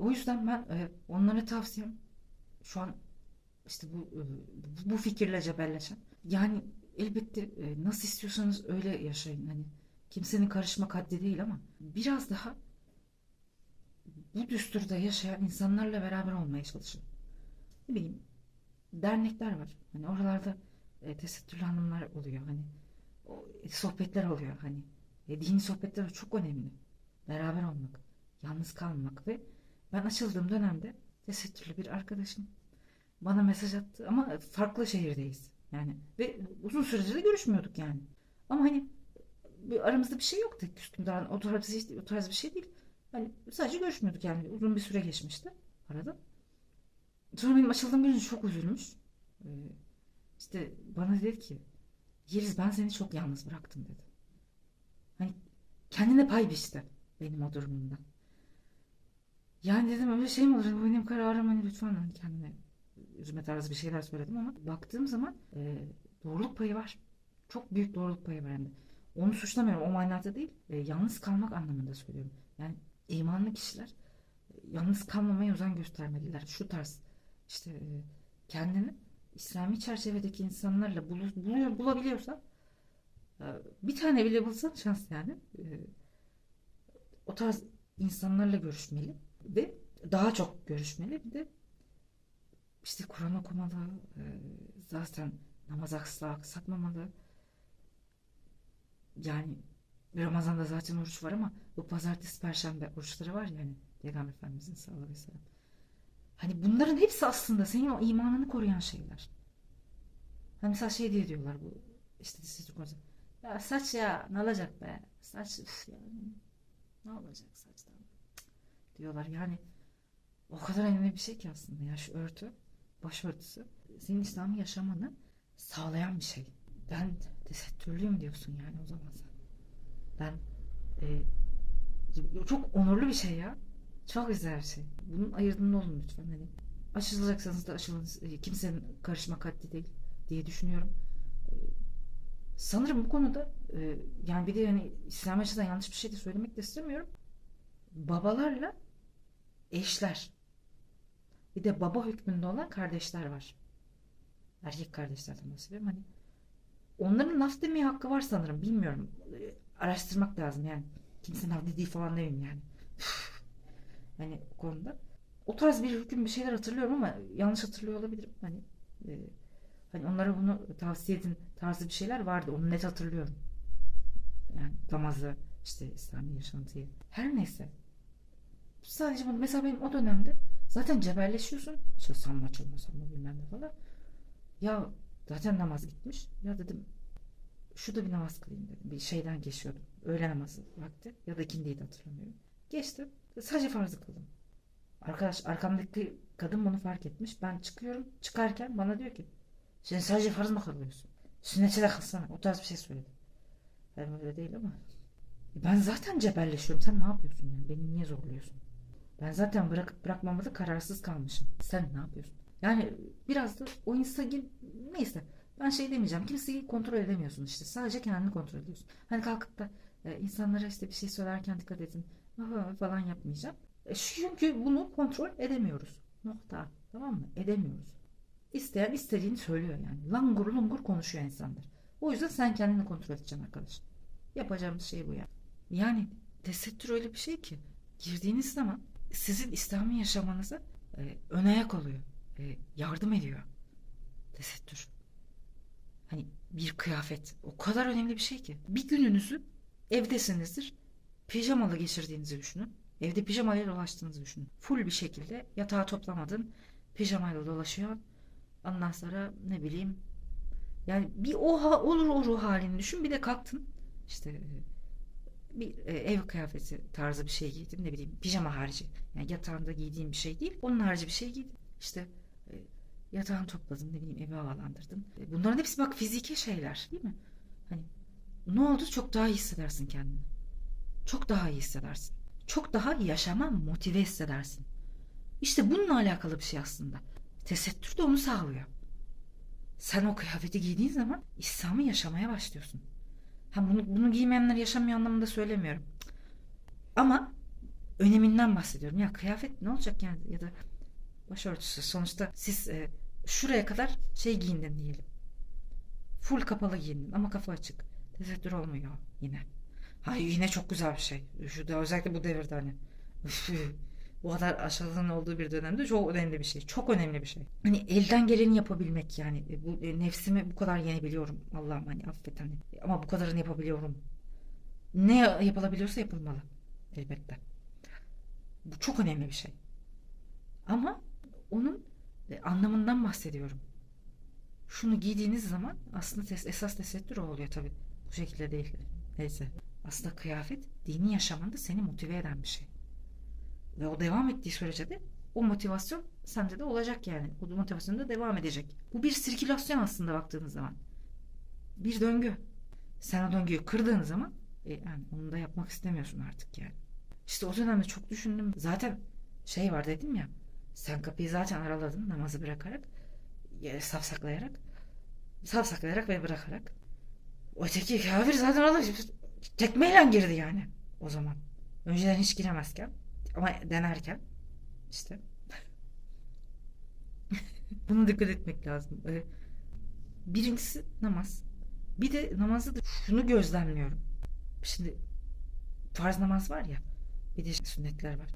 O yüzden ben e, onlara tavsiyem şu an işte bu e, bu fikirle cebelleşen. Yani elbette e, nasıl istiyorsanız öyle yaşayın. Hani kimsenin karışmak haddi değil ama biraz daha bu düsturda yaşayan insanlarla beraber olmaya çalışın. Ne bileyim dernekler var. Hani oralarda e, tesettürlü hanımlar oluyor. Hani o, e, sohbetler oluyor. Hani e, dini sohbetler çok önemli. Beraber olmak, yalnız kalmamak ve ben açıldığım dönemde tesettürlü bir arkadaşım bana mesaj attı ama farklı şehirdeyiz. Yani ve uzun süredir de görüşmüyorduk yani. Ama hani aramızda bir şey yoktu. Küskün'den o tarz, bir- o tarz bir şey değil. Hani sadece görüşmüyorduk yani. Uzun bir süre geçmişti arada. Sonra benim açıldığım gün çok üzülmüş. Ee, işte bana dedi ki Yeliz ben seni çok yalnız bıraktım dedi. Hani kendine pay biçti benim o durumumdan. Yani dedim öyle şey mi olur? Bu benim kararım hani lütfen hani kendine üzme tarzı bir şeyler söyledim ama baktığım zaman e, doğruluk payı var. Çok büyük doğruluk payı var hem de. Onu suçlamıyorum o manada değil. e, yalnız kalmak anlamında söylüyorum. Yani imanlı kişiler e, yalnız kalmamaya özen göstermeliler. Şu tarz işte e, kendini İslami çerçevedeki insanlarla bulu- buluyor, bulabiliyorsa e, bir tane bile bulsan şans yani. E, o tarz insanlarla görüşmeli ve daha çok görüşmeli. Bir de işte Kur'an okumalı, e, zaten namaz asla aksatmamalı. Yani Ramazan'da zaten oruç var ama bu pazartesi, perşembe oruçları var yani Peygamber Efendimizin sallallahu aleyhi ve. Hani bunların hepsi aslında senin o imanını koruyan şeyler. Hani mesela şey diye diyorlar bu işte siz. Ya saç ya ne olacak be? Saç üf yani ne olacak saçtan? Diyorlar yani o kadar önemli bir şey ki aslında ya şu örtü, başörtüsü senin İslam'ı yaşamanı sağlayan bir şey. Ben tesettürlüyüm diyorsun yani o zaman sen. Ben e, çok onurlu bir şey ya. Çok güzel bir şey. Bunun ayırdığında olun lütfen. Hani aşılacaksanız da aşılın. E, Kimsenin karışmak haddi değil diye düşünüyorum. E, Sanırım bu konuda e, yani bir de yani İslam açıdan yanlış bir şey de söylemek de istemiyorum. Babalarla eşler bir de baba hükmünde olan kardeşler var. Erkek kardeşlerden bahsediyorum. Hani onların laf demeye hakkı var sanırım. Bilmiyorum. E, Araştırmak lazım yani. Kimsenin haddi değil falan demeyeyim yani. hani o konuda. O tarz bir hüküm bir şeyler hatırlıyorum ama yanlış hatırlıyor olabilirim. Hani e, hani onlara bunu tavsiye edin tarzı bir şeyler vardı. Onu net hatırlıyorum. Yani namazı, işte İslami yaşantıyı. Her neyse. Sadece bunu mesela benim o dönemde zaten cebelleşiyorsun. Açılsam mı açılmasam mı bilmem ne falan. Ya zaten namaz gitmiş. Ya dedim şurada bir namaz kılayım dedim. Bir şeyden geçiyordum. Öğle namazı vakti. Ya da ikindiydi hatırlamıyorum. Geçtim. Sadece farzı kıldım. Arkadaş arkamdaki kadın bunu fark etmiş. Ben çıkıyorum. Çıkarken bana diyor ki sen sadece farz mı kılıyorsun? Sünnete de kılsana. O tarz bir şey söyledi. Ben öyle değil ama. E Ben zaten cebelleşiyorum. Sen ne yapıyorsun yani? Beni niye zorluyorsun? Ben zaten bırakıp bırakmamada kararsız kalmışım. Sen ne yapıyorsun? Yani biraz da o insan neyse ben şey demeyeceğim. Kimseyi kontrol edemiyorsun işte. Sadece kendini kontrol ediyorsun. Hani kalkıp da e, insanlara işte bir şey söylerken dikkat edin falan yapmayacağım. E, çünkü bunu kontrol edemiyoruz. Nokta. Tamam mı? Edemiyoruz. İsteyen istediğini söylüyor yani. Langur lungur konuşuyor insanlar. O yüzden sen kendini kontrol edeceksin arkadaş. Yapacağımız şey bu yani. Yani tesettür öyle bir şey ki girdiğiniz zaman sizin İslami yaşamanıza e, ön ayak oluyor. E, yardım ediyor. Tesettür. Hani bir kıyafet o kadar önemli bir şey ki. Bir gününüzü evdesinizdir. Pijamalı geçirdiğinizi düşünün. Evde pijamayla dolaştığınızı düşünün. Full bir şekilde yatağı toplamadın. Pijamayla dolaşıyorsun. Ondan sonra ne bileyim yani bir o ha- olur o ruh halini düşün. Bir de kalktın. İşte e, bir e, ev kıyafeti tarzı bir şey giydim ne bileyim pijama harici. Yani yatağında giydiğim bir şey değil. Onun harici bir şey giydim. İşte e, yatağını topladın ne bileyim evi havalandırdın. E, bunların hepsi bak fiziki şeyler değil mi? Hani ne oldu çok daha iyi hissedersin kendini. Çok daha iyi hissedersin. Çok daha yaşama motive hissedersin. İşte bununla alakalı bir şey aslında. Tesettür de onu sağlıyor. Sen o kıyafeti giydiğin zaman İslam'ı yaşamaya başlıyorsun. Ha bunu, bunu giymeyenler yaşamıyor anlamında söylemiyorum. Ama öneminden bahsediyorum. Ya kıyafet ne olacak yani ya da başörtüsü sonuçta siz e, şuraya kadar şey giyindin diyelim. Full kapalı giyindin ama kafa açık. Tesettür olmuyor yine. Hayır yine çok güzel bir şey. Şu da özellikle bu devirde hani. Bu kadar aşağılığın olduğu bir dönemde çok önemli bir şey. Çok önemli bir şey. Hani elden geleni yapabilmek yani. E, Bu e, nefsimi bu kadar yenebiliyorum. Allah'ım hani affet hani. Ama bu kadarını yapabiliyorum. Ne yapılabiliyorsa yapılmalı. Elbette. Bu çok önemli bir şey. Ama onun e, anlamından bahsediyorum. Şunu giydiğiniz zaman aslında esas tesettür o oluyor tabii. Bu şekilde değil. Neyse. Aslında kıyafet dini yaşamında seni motive eden bir şey. Ve o devam ettiği sürece de o motivasyon sende de olacak yani. O motivasyon da devam edecek. Bu bir sirkülasyon aslında baktığınız zaman. Bir döngü. Sen o döngüyü kırdığın zaman e, yani onu da yapmak istemiyorsun artık yani. İşte o dönemde çok düşündüm. Zaten şey var dedim ya. Sen kapıyı zaten araladın namazı bırakarak. Ya, safsaklayarak. Safsaklayarak ve bırakarak. Öteki kafir zaten orada tekmeyle girdi yani o zaman. Önceden hiç giremezken ama denerken işte bunu dikkat etmek lazım. Ee, Birincisi namaz. Bir de namazda da şunu gözlemliyorum. Şimdi farz namaz var ya bir de sünnetler var.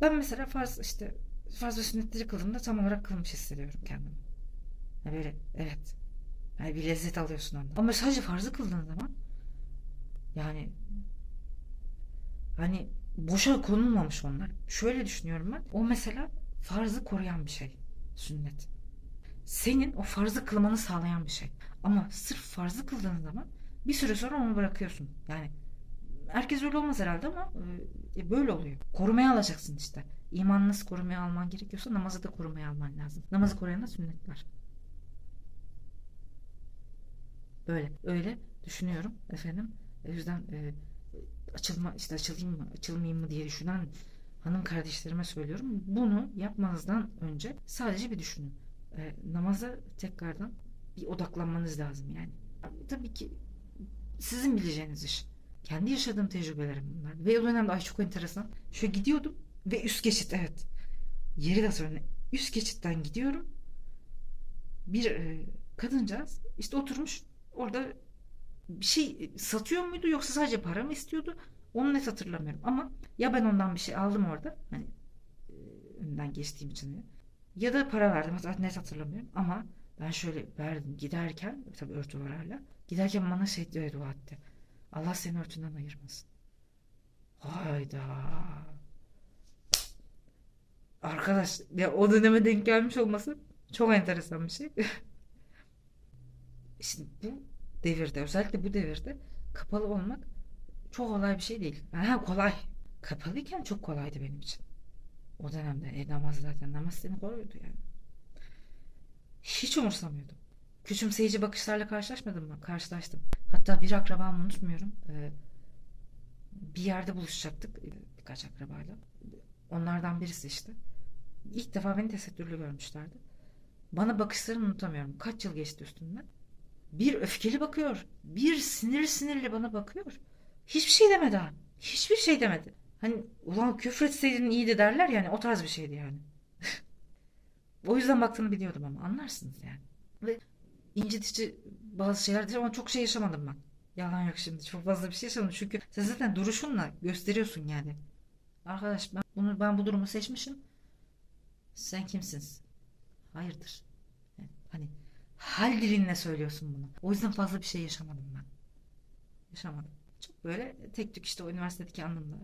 Ben mesela farz işte farz ve sünnetleri kıldığımda tam olarak kılmış hissediyorum kendimi. Yani böyle evet. Yani bir lezzet alıyorsun ondan. Ama sadece farzı kıldığın zaman yani hani boşa konulmamış onlar. Şöyle düşünüyorum ben. O mesela farzı koruyan bir şey. Sünnet. Senin o farzı kılmanı sağlayan bir şey. Ama sırf farzı kıldığın zaman bir süre sonra onu bırakıyorsun. Yani herkes öyle olmaz herhalde ama e, böyle oluyor. Korumaya alacaksın işte. İmanı nasıl korumaya alman gerekiyorsa namazı da korumaya alman lazım. Namazı koruyan da sünnetler. Böyle. Öyle düşünüyorum efendim. O yüzden e, açılma işte açılayım mı açılmayayım mı diye düşünen hanım kardeşlerime söylüyorum. Bunu yapmanızdan önce sadece bir düşünün. E, namaza tekrardan bir odaklanmanız lazım yani. Tabii ki sizin bileceğiniz iş. Kendi yaşadığım tecrübelerim bunlar. Ve o dönemde ay çok enteresan. Şöyle gidiyordum ve üst geçit evet. Yeri de sonra üst geçitten gidiyorum. Bir e, kadıncağız işte oturmuş orada bir şey satıyor muydu yoksa sadece para mı istiyordu? Onu net hatırlamıyorum ama ya ben ondan bir şey aldım orada hani e, önünden geçtiğim için ya da para verdim hatta net hatırlamıyorum ama ben şöyle verdim giderken tabii örtü var hala giderken bana şey diye dua etti. Allah seni örtünden ayırmasın. Hayda. Arkadaş ya o döneme denk gelmiş olması çok enteresan bir şey. Şimdi bu devirde özellikle bu devirde kapalı olmak çok kolay bir şey değil. Ha, kolay. Kapalıyken çok kolaydı benim için. O dönemde e, namaz zaten namaz seni koruyordu yani. Hiç umursamıyordum. Küçümseyici bakışlarla karşılaşmadım mı? Karşılaştım. Hatta bir akrabamı unutmuyorum. Ee, bir yerde buluşacaktık e, birkaç akrabayla. Onlardan birisi işte. İlk defa beni tesettürlü görmüşlerdi. Bana bakışlarını unutamıyorum. Kaç yıl geçti üstünden. Bir öfkeli bakıyor. Bir sinir sinirli bana bakıyor. Hiçbir şey demedi ha. Hiçbir şey demedi. Hani ulan küfretseydin iyiydi derler yani o tarz bir şeydi yani. o yüzden baktığını biliyordum ama anlarsınız yani. Ve incitici bazı şeyler ama çok şey yaşamadım ben. Yalan yok şimdi çok fazla bir şey yaşamadım çünkü sen zaten duruşunla gösteriyorsun yani. Arkadaş ben bunu ben bu durumu seçmişim. Sen kimsin? Hayırdır? Yani hani hal dilinle söylüyorsun bunu. O yüzden fazla bir şey yaşamadım ben. Yaşamadım. Çok böyle tek tük işte o üniversitedeki anlamda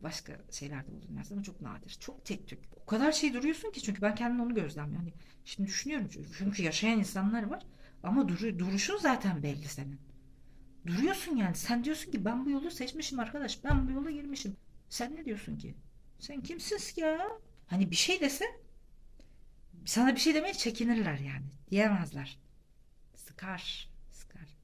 başka şeylerde oldu üniversitede ama çok nadir. Çok tek tük. O kadar şey duruyorsun ki çünkü ben kendim onu gözlemliyorum. Yani şimdi düşünüyorum çünkü yaşayan insanlar var ama duru, duruşun zaten belli senin. Duruyorsun yani. Sen diyorsun ki ben bu yolu seçmişim arkadaş. Ben bu yola girmişim. Sen ne diyorsun ki? Sen kimsin ya? Hani bir şey dese sana bir şey demeye çekinirler yani. Diyemezler. Sıkar. Sıkar.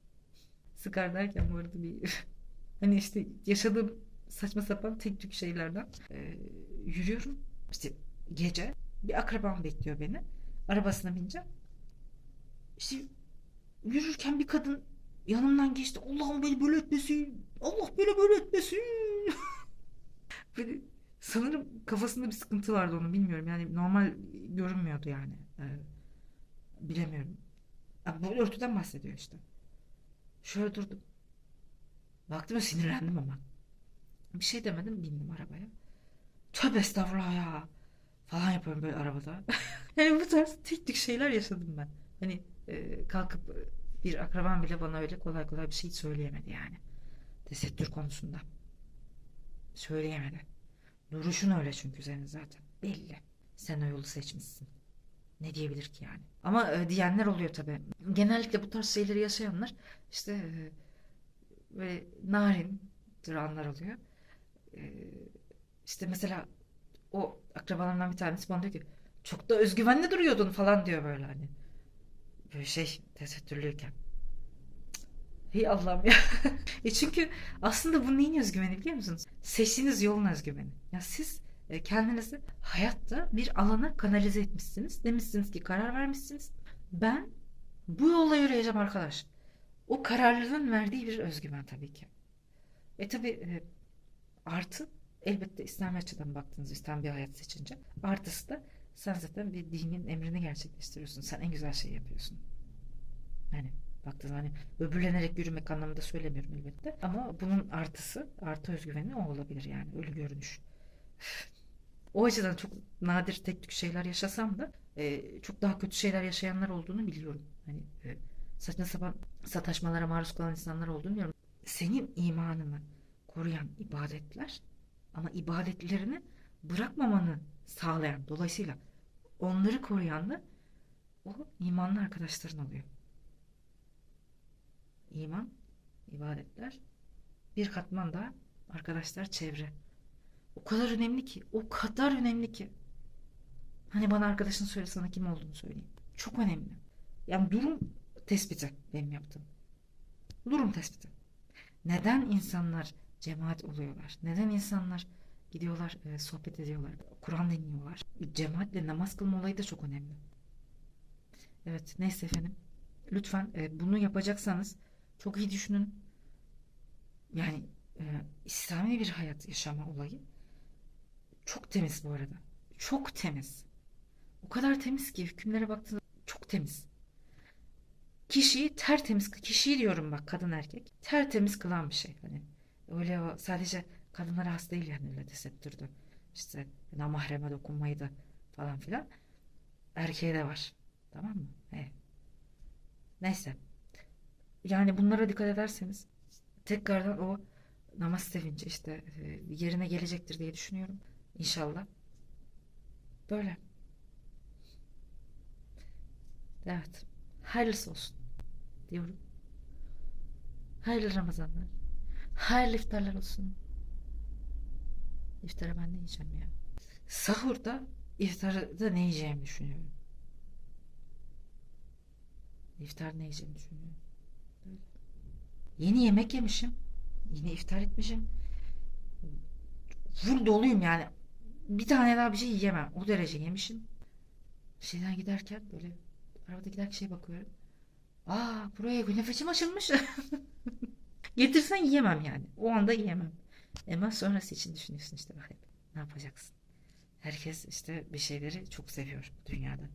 Sıkar derken bu arada bir hani işte yaşadığım saçma sapan tek tük şeylerden ee, yürüyorum. İşte gece bir akrabam bekliyor beni. Arabasına bineceğim. İşte yürürken bir kadın yanımdan geçti. Allah'ım beni böyle etmesin. Allah beni böyle etmesin. böyle Sanırım kafasında bir sıkıntı vardı onu bilmiyorum. Yani normal görünmüyordu yani. Ee, bilemiyorum. Abi bu örtüden bahsediyor işte. Şöyle durdum. Baktım sinirlendim ama. Bir şey demedim bindim arabaya. Tövbe estağfurullah ya. Falan yapıyorum böyle arabada. yani bu tarz tek tük şeyler yaşadım ben. Hani e, kalkıp e, bir akrabam bile bana öyle kolay kolay bir şey söyleyemedi yani. Tesettür konusunda. Söyleyemedi. Duruşun öyle çünkü senin zaten. Belli. Sen o yolu seçmişsin. Ne diyebilir ki yani? Ama e, diyenler oluyor tabii. Genellikle bu tarz şeyleri yaşayanlar işte e, böyle narin duranlar oluyor. E, işte mesela o akrabalarımdan bir tanesi bana diyor ki çok da özgüvenli duruyordun falan diyor böyle hani. Böyle şey tesettürlüyken. Hey Allah'ım ya. e çünkü aslında bu neyin özgüveni biliyor musunuz? Seçtiğiniz yolun özgüveni. Ya siz e, kendinizi hayatta bir alana kanalize etmişsiniz. Demişsiniz ki karar vermişsiniz. Ben bu yolla yürüyeceğim arkadaş. O kararlılığın verdiği bir özgüven tabii ki. E tabii e, artı elbette İslami açıdan baktığınız İslam bir hayat seçince artısı da sen zaten bir dinin emrini gerçekleştiriyorsun. Sen en güzel şeyi yapıyorsun. Yani baktığınız hani böbürlenerek yürümek anlamında söylemiyorum elbette. Ama bunun artısı, artı özgüveni o olabilir yani ölü görünüş. O açıdan çok nadir tek tük şeyler yaşasam da e, çok daha kötü şeyler yaşayanlar olduğunu biliyorum. Hani e, saçma sapan sataşmalara maruz kalan insanlar olduğunu biliyorum. Senin imanını koruyan ibadetler ama ibadetlerini bırakmamanı sağlayan dolayısıyla onları koruyan da o imanlı arkadaşların oluyor. İman, ibadetler, bir katman daha arkadaşlar çevre. O kadar önemli ki, o kadar önemli ki. Hani bana arkadaşın söyle sana kim olduğunu söyleyeyim. Çok önemli. Yani durum tespiti benim yaptığım. Durum tespiti. Neden insanlar cemaat oluyorlar? Neden insanlar gidiyorlar e, sohbet ediyorlar? Kur'an dinliyorlar. Cemaatle namaz kılma olayı da çok önemli. Evet neyse efendim. Lütfen e, bunu yapacaksanız çok iyi düşünün. Yani e, İslami bir hayat yaşama olayı çok temiz bu arada. Çok temiz. O kadar temiz ki hükümlere baktığınızda çok temiz. Kişiyi tertemiz, kişiyi diyorum bak kadın erkek. Tertemiz kılan bir şey. Hani öyle o sadece kadınlara has değil yani öyle tesettürdü. İşte namahreme dokunmayı da falan filan. Erkeğe de var. Tamam mı? Evet. Neyse. Yani bunlara dikkat ederseniz tekrardan o namaz sevinci işte e, yerine gelecektir diye düşünüyorum. İnşallah. Böyle. Evet. Hayırlısı olsun diyorum. Hayırlı Ramazanlar. Hayırlı iftarlar olsun. İftara ben ne yiyeceğim ya? Sahurda iftarda ne yiyeceğimi düşünüyorum. İftar ne yiyeceğimi düşünüyorum. Yeni yemek yemişim. Yine iftar etmişim. Full doluyum yani. Bir tane daha bir şey yiyemem. O derece yemişim. Şeyden giderken böyle arabada giderken şey bakıyorum. Aa buraya günefeçim açılmış. Getirsen yiyemem yani. O anda yiyemem. Ama sonrası için düşünüyorsun işte bak hep. Ne yapacaksın? Herkes işte bir şeyleri çok seviyor dünyada.